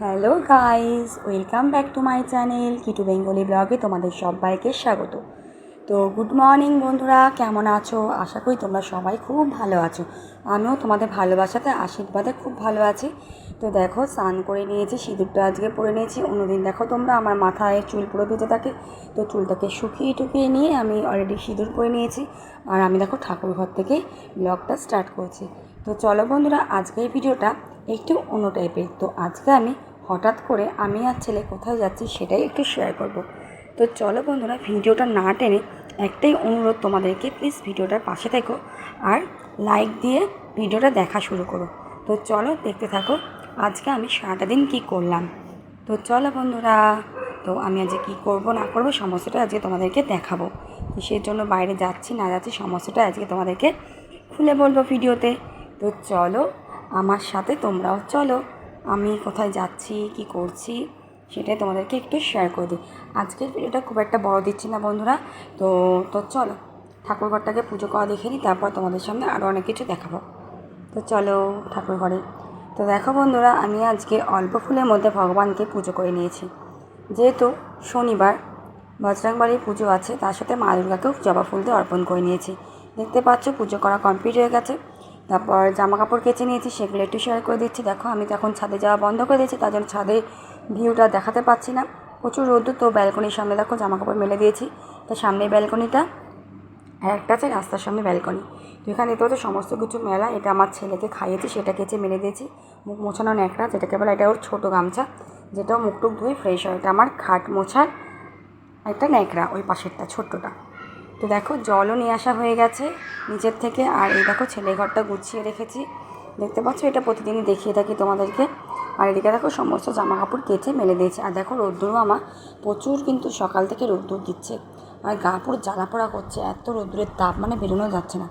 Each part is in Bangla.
Hello guys welcome back to my channel Kitu Bengali ব্লগে তোমাদের সবাইকে স্বাগত। তো গুড মর্নিং বন্ধুরা। কেমন আছো? আশা করি তোমরা সবাই খুব ভালো আছো। আমিও তোমাদের ভালোবাসাতে, আশীর্বাদে খুব ভালো আছি। তো দেখো, স্নান করে নিয়েছি, সিঁদুরটা আজকে পরে নিয়েছি। অন্যদিন দেখো তোমরা, আমার মাথায় চুল পুরো ভেজে থাকে। তো চুলটাকে শুকিয়ে টুকিয়ে নিয়ে আমি অলরেডি সিঁদুর পরে নিয়েছি। আর আমি দেখো ঠাকুর ঘর থেকে ব্লগটা স্টার্ট করছি। তো চলো বন্ধুরা, আজকের ভিডিওটা একটু অন্য টাইপের তো আজকে আমি হঠাৎ করে আমি আর ছেলে কোথায় যাচ্ছি সেটাই একটু শেয়ার করব। তো চলো বন্ধুরা, ভিডিওটা না টেনে একটাই অনুরোধ তোমাদেরকে প্লিজ ভিডিওটার পাশে থেকো আর লাইক দিয়ে ভিডিওটা দেখা শুরু করো। তো চলো দেখতে থাকো, আজকে আমি সারাটা দিন কী করলাম। তো চলো বন্ধুরা, তো আমি আজকে কী করব, না করব সমস্যাটা আজকে তোমাদেরকে দেখাবো। তো সেই জন্য বাইরে যাচ্ছি, না যাচ্ছি সমস্যাটা আজকে তোমাদেরকে খুলে বলব ভিডিওতে। তো চলো আমার সাথে তোমরাও চলো। আমি কোথায় যাচ্ছি, কি করছি, সেটাই তোমাদেরকে একটু শেয়ার করে দিই। আজকের ভিডিওটা খুব একটা বড় দিচ্ছি না বন্ধুরা। তো তো চলো ঠাকুরঘরটাকে পুজো করা দেখে নিই, তারপর তোমাদের সামনে আরও অনেক কিছু দেখাবো। তো চলো, ঠাকুর ঘরে। তো দেখো বন্ধুরা, আমি আজকে অল্প ফুলের মধ্যে ভগবানকে পুজো করে নিয়েছি। যেহেতু শনিবার বজরংবাড়ির পুজো আছে, তার সাথে মা দুর্গাকেও জবা ফুল দিয়ে অর্পণ করে নিয়েছি। দেখতে পাচ্ছ, পুজো করা কমপ্লিট হয়ে গেছে। তারপর জামা কাপড় কেচে নিয়েছি, সেগুলো একটু শেয়ার করে দিচ্ছি। দেখো, আমি তখন ছাদে যাওয়া বন্ধ করে দিয়েছি, তার জন্য ছাদে ভিউটা দেখাতে পাচ্ছি না। প্রচুর রোদ্দুর, তো ব্যালকনির সামনে দেখো জামা কাপড় মেলে দিয়েছি। তো সামনে ব্যালকনিটা আর একটা আছে, রাস্তার সামনে ব্যালকনি তো এখানে হচ্ছে সমস্ত কিছু মেলা, এটা আমার ছেলেকে খাইয়েছি, সেটা কেচে মেলে দিয়েছি। মুখ মোছানো ন্যাকড়া, যেটাকে বলে, এটা ওর ছোটো গামছা, যেটাও মুখ টুক ধুয়ে ফ্রেশ হয়। এটা আমার খাট মোছার একটা ন্যাকড়া, ওই পাশেরটা, ছোট্টটা। তো দেখো, জলও নিয়ে আসা হয়ে গেছে নিচের থেকে। আর এই দেখো, ছেলে ঘরটা গুছিয়ে রেখেছি। দেখতে পাচ্ছ, এটা প্রতিদিনই দেখিয়ে থাকি তোমাদেরকে। আর এদিকে দেখো, সমস্ত জামা কাপড় কেচে মেলে দিয়েছে। আর দেখো, রোদ্দুরও আমার প্রচুর কিন্তু সকাল থেকে রোদ্দুর দিচ্ছে। আর গা পুরো জ্বালা পোড়া করছে, এত রোদ্দুরের তাপ মানে বেরোনো যাচ্ছে না।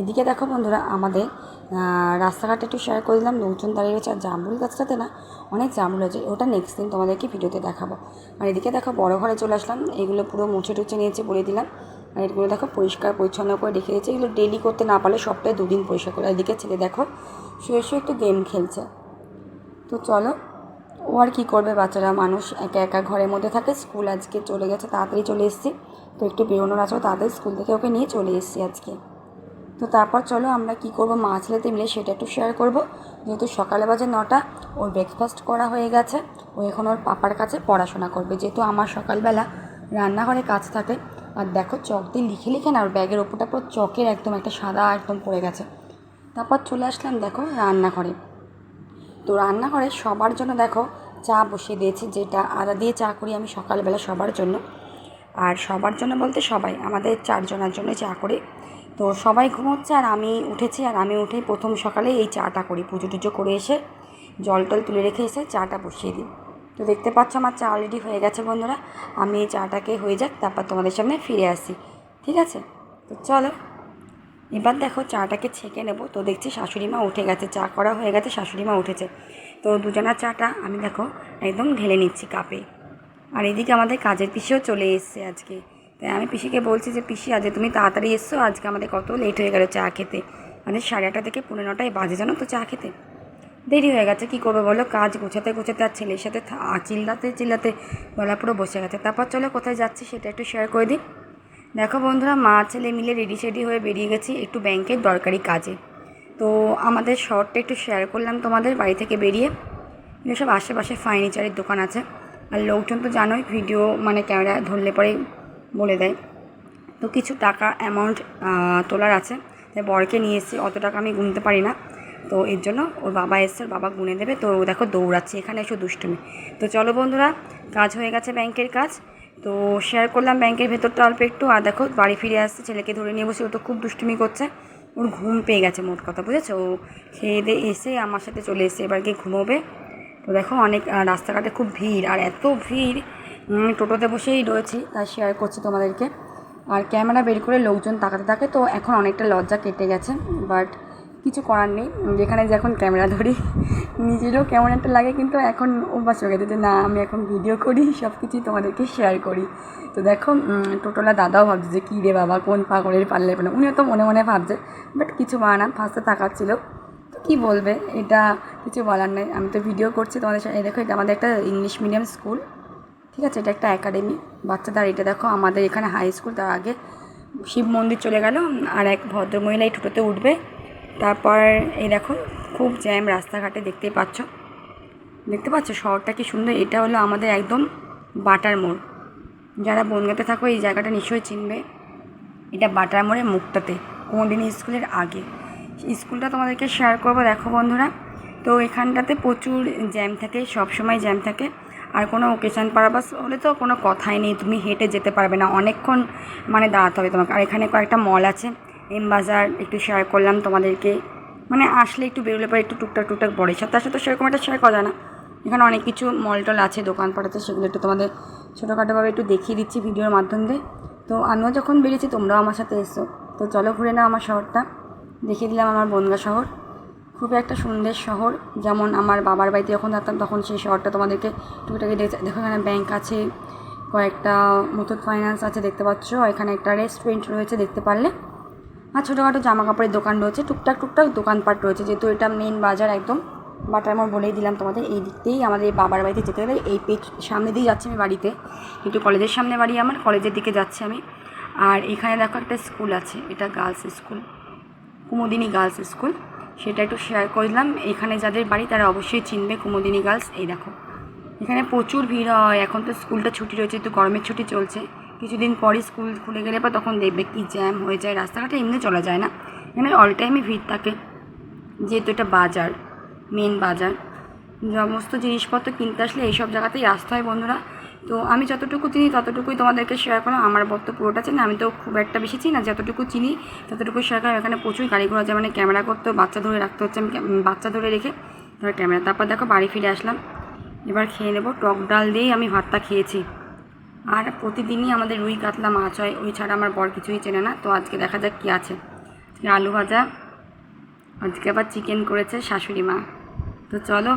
এদিকে দেখো বন্ধুরা, আমাদের রাস্তাঘাটে একটু শেয়ার করে দিলাম। লোকজন দাঁড়িয়ে রয়েছে। আর জামরুল গাছটাতে না, অনেক জামরুল আছে ওটা নেক্সট দিন তোমাদেরকে ভিডিওতে দেখাবো। আর এদিকে দেখো, বড় ঘরে চলে আসলাম। এগুলো পুরো মুছে টুছে নিয়েছে বলে দিলাম। আর এগুলো দেখো পরিষ্কার, পরিচ্ছন্ন করে রেখে দিয়েছে। এগুলো ডেলি করতে না পারলে সপ্তাহে দুদিন পরিষ্কার করে। এদিকে ছেলে দেখো, শুয়ে শুয়ে একটু গেম খেলছে। তো চলো, ও আর কী করবে বাচ্চারা? মানুষ একা একা ঘরের মধ্যে থাকে। স্কুল আজকে চলে গেছে, তাড়াতাড়ি চলে এসেছি। তো একটু বেরোনোর আছে, তাড়াতাড়ি স্কুল থেকে ওকে নিয়ে চলে এসেছি আজকে। তো তারপর চলো, আমরা কি করব? মা ছেলেতে মিলে সেটা একটু শেয়ার করব। যেহেতু সকালে বাজে নটা, ওর ব্রেকফাস্ট করা হয়ে গেছে। ও এখন ওর পাপার কাছে পড়াশোনা করবে। যেহেতু আমার সকালবেলা রান্নাঘরে কাজ থাকে আর দেখো চক দিয়ে লিখে লিখে না, ওর ব্যাগের ওপরটা পুরো চকের একদম একটা সাদা একদম পড়ে গেছে। তারপর চলে আসলাম দেখো রান্নাঘরে। তো রান্নাঘরে সবার জন্য দেখো চা বসিয়ে দিয়েছি, যেটা আদা দিয়ে চা করি আমি সকালবেলা সবার জন্য। আর সবার জন্য বলতে সবাই, আমাদের চারজনের জন্য চা করি। তো সবাই ঘুমোচ্ছে আর আমি উঠেছি, আর আমি উঠেই প্রথম সকালে এই চাটা করি, পুজো টুজো করে এসে জল টল তুলে রেখে এসে চাটা বসিয়ে দিই। তো দেখতে পাচ্ছ আমার চা অলরেডি হয়ে গেছে বন্ধুরা। আমি এই চাটাকে হয়ে যাক, তারপর তোমাদের সামনে ফিরে আসি। ঠিক আছে? তো চলো, এবার দেখো চাটাকে ছেঁকে নেব। তো দেখছি শাশুড়ি মা উঠে গেছে, চা করা হয়ে গেছে, শাশুড়ি মা উঠেছে। তো দুজনার চাটা আমি দেখো একদম ঢেলে নিচ্ছি কাপে। আর এদিকে আমাদের কাজের পিসিও চলে এসছে আজকে। তাই আমি পিসিকে বলছি যে, পিসি, আজকে তুমি তাড়াতাড়ি এসছো আজকে আমাদের কত লেট হয়ে গেল চা খেতে। মানে সাড়ে আটটা থেকে পনেরো নটায় বাজে জানো তো চা খেতে? দেরি হয়ে গেছে, কী করবে বলো? কাজ গোছাতে গোছাতে আর ছেলের সাথে চিল্লাতে চিল্লাতে গলা পুরো বসে গেছে। তারপর চলো কোথায় যাচ্ছি সেটা একটু শেয়ার করে দিই। দেখো বন্ধুরা, মা ছেলে মিলে রেডি সেডি হয়ে বেরিয়ে গেছি একটু ব্যাংকের দরকারি কাজে। তো আমাদের শর্টটা একটু শেয়ার করলাম তোমাদের বাড়ি থেকে বেরিয়ে। সব আশেপাশে ফার্নিচারের দোকান আছে। আর লোকজন তো জানোই ভিডিও মানে ক্যামেরা ধরলে পরে বলে দেয়। তো কিছু টাকা অ্যামাউন্ট তোলার আছে। তাই বরকে নিয়ে এসেছি, অত টাকা আমি গুনতে পারি না। তো এর জন্য ওর বাবা এসছে, ওর বাবা গুনে দেবে। তো দেখো দৌড়াচ্ছে, এখানে এসে দুষ্টুমি। তো চলো বন্ধুরা, কাজ হয়ে গেছে ব্যাংকের কাজ। তো শেয়ার করলাম ব্যাংকের ভেতরটা অল্প একটু। আর দেখো বাড়ি ফিরে আসছে, ছেলেকে ধরে নিয়ে বসে, ও তো খুব দুষ্টুমি করছে। ওর ঘুম পেয়ে গেছে মোট কথা, বুঝেছ? ও খেয়ে দিয়ে এসে আমার সাথে চলে এসে এবার গিয়ে ঘুমোবে। তো দেখো অনেক রাস্তাঘাটে খুব ভিড়। আর এত ভিড় টোটোতে বসেই রয়েছি, তাই শেয়ার করছি তোমাদেরকে। আর ক্যামেরা বের করে লোকজন তাকাতে থাকে, তো এখন অনেকটা লজ্জা কেটে গেছে। বাট কিছু করার নেই। যেখানে যখন ক্যামেরা ধরি, নিজেরও কেমন একটা লাগে, কিন্তু এখন অভ্যাস হয়ে গেছে যে না, আমি এখন ভিডিও করি সব কিছুই তোমাদেরকে শেয়ার করি। তো দেখো টোটোলা দাদাও ভাবছে যে কী রে বাবা, কোন পাগলের পারলে না উনিও তো মনে মনে ভাবছে, বাট কিছু না, ফার্স্টে তাকাচ্ছিল। তো তো কী বলবে? এটা কিছু বলার নেই। আমি তো ভিডিও করছি তোমাদের সাথে। দেখো, এটা আমাদের একটা ইংলিশ মিডিয়াম স্কুল ঠিক আছে? এটা একটা একাডেমি বাচ্চাদের এটা দেখো, আমাদের এখানে হাই স্কুল তার আগে শিব মন্দির চলে গেল, আর এক ভদ্রমহিলা এই টোটোতে উঠবে। তারপর এই দেখো, খুব জ্যাম রাস্তাঘাটে দেখতেই পাচ্ছ। দেখতে পাচ্ছ শহরটা কি সুন্দর? এটা হলো আমাদের একদম বাটার মোড়। যারা বনগাঁতে থাকো, এই জায়গাটা নিশ্চয়ই চিনবে। এটা বাটার মোড়ের মুখটাতে কুমদিনী স্কুলের আগে। স্কুলটা তোমাদেরকে শেয়ার করব, দেখো বন্ধুরা। তো এখানটাতে প্রচুর জ্যাম থাকে সব সময় জ্যাম থাকে। আর কোনো ওকেশান পারপাস হলে তো কোনো কথাই নেই, তুমি হেঁটে যেতে পারবে না। অনেকক্ষণ মানে দাঁড়াতে হবে তোমাকে। আর এখানে কয়েকটা মল আছে। এম বাজার একটু শেয়ার করলাম তোমাদেরকে। মানে আসলে একটু বেরোলে পরে একটু টুকটাক টুকটাক বড়ে তার সাথে সেরকম একটা শেয়ার করা যায় না। এখানে অনেক কিছু মল টল আছে, দোকানপাট আছে সেগুলো একটু তোমাদের ছোটোখাটোভাবে একটু দেখিয়ে দিচ্ছি ভিডিওর মাধ্যম। তো আমিও যখন বেরিয়েছি, তোমরাও আমার সাথে এসো। তো চলো ঘুরে নাও আমার শহরটা। দেখিয়ে দিলাম আমার বনগা শহর। খুবই একটা সুন্দর শহর। যেমন আমার বাবার বাড়িতে যখন থাকতাম, তখন সেই শহরটা তোমাদেরকে টুকিটাকি দেখে এখানে ব্যাংক আছে, কয়েকটা মুথুট ফাইন্যান্স আছে, দেখতে পাচ্ছ। এখানে একটা রেস্টুরেন্ট রয়েছে, দেখতে পারলে। আর ছোটোখাটো জামা কাপড়ের দোকান রয়েছে, টুকটাক টুকটাক দোকানপাট রয়েছে, যেহেতু এটা মেন বাজার একদম। বাটার মোড় বলেই দিলাম তোমাদের, এই দিক দিয়েই আমাদের বাবার বাড়িতে যেতে গেলে এই পেট সামনে দিয়েই যাচ্ছি আমি বাড়িতে। কিন্তু কলেজের সামনে বাড়ি, আমার কলেজের দিকে যাচ্ছি আমি। আর এখানে দেখো একটা স্কুল আছে, এটা girls school Kumudini girls school সেটা একটু শেয়ার করলাম এখানে যাদের বাড়ি, তারা অবশ্যই চিনবে কুমুদিনী গার্লস এই দেখো, এখানে প্রচুর ভিড় হয়। এখন তো স্কুলটা ছুটি রয়েছে তো গরমের ছুটি চলছে। কিছুদিন পরই স্কুল খুলে গেলে পর তখন দেখবে কি জ্যাম হয়ে যায়, রাস্তাঘাটে এমনি চলা যায় না। এখানে অল টাইমই ভিড় থাকে। যেহেতু এটা বাজার মেন বাজার। সমস্ত জিনিসপত্র কিনতে আসলে এইসব জায়গাতেই আসতে হয় বন্ধুরা। তো আমি যতটুকু চিনি ততটুকুই তোমাদেরকে শেয়ার করলাম। আমার বক্ত পুরোটা চিনি। আমি তো খুব একটা বেশি চিনি না, যতটুকু চিনি ততটুকু শেয়ার করলাম। এখানে প্রচুর গাড়ি ঘোড়া যায় মানে ক্যামেরা করতে বাচ্চা ধরে রাখতে হচ্ছে আমি বাচ্চা ধরে রেখে। ধরে ক্যামেরা তারপর দেখো বাড়ি ফিরে আসলাম। এবার খেয়ে নেব। টক ডাল দিয়েই আমি ভাতটা খেয়েছি। আর প্রতিদিনই আমাদের রুই কাতলা মাছ হয়, ওই ছাড়া আমার বর কিছুই চেনে না। তো আজকে দেখা যাক কী আছে। আলু ভাজা, আজকে আবার চিকেন করেছে শাশুড়ি মা। তো চলো,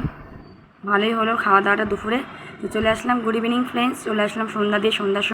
ভালোই হলো খাওয়া দাওয়াটা দুপুরে। তো চলে আসলাম গুড ইভিনিং ফ্রেন্ডস চলে আসলাম সন্ধ্যা দিয়ে সন্ধ্যার